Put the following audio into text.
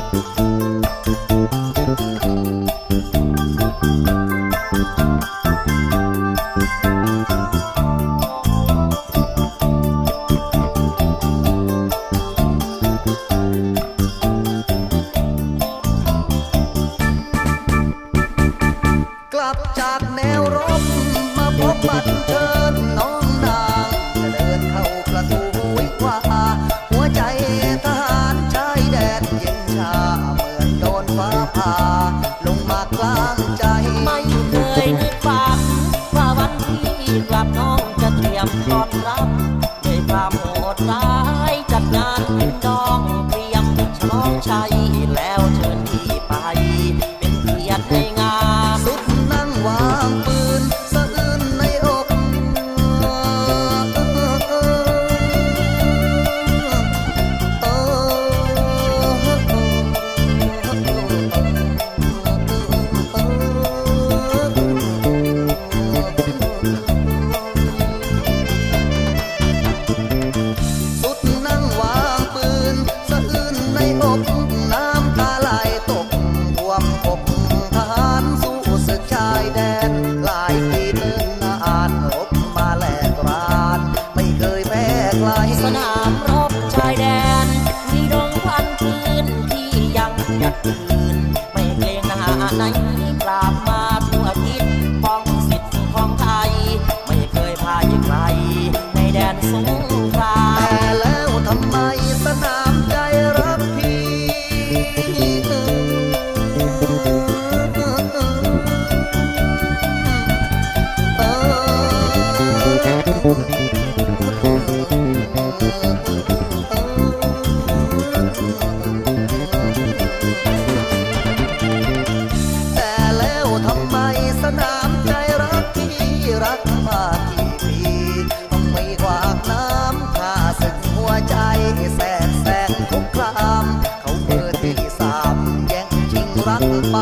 กลับจากแนวร้ สร้างใจ ไม่เคยนึกฝัน ว่าวันที่กลับน้องจะเตรียมกอดรัก like แต่แล้วทำไมสนามใจรักที่รักมากี่ปีต้ไม่ขวาน้ำข้าสึกหัวใจแสนแสนทุกคราม เขาเปิดที่สามแย่งชิงรักไป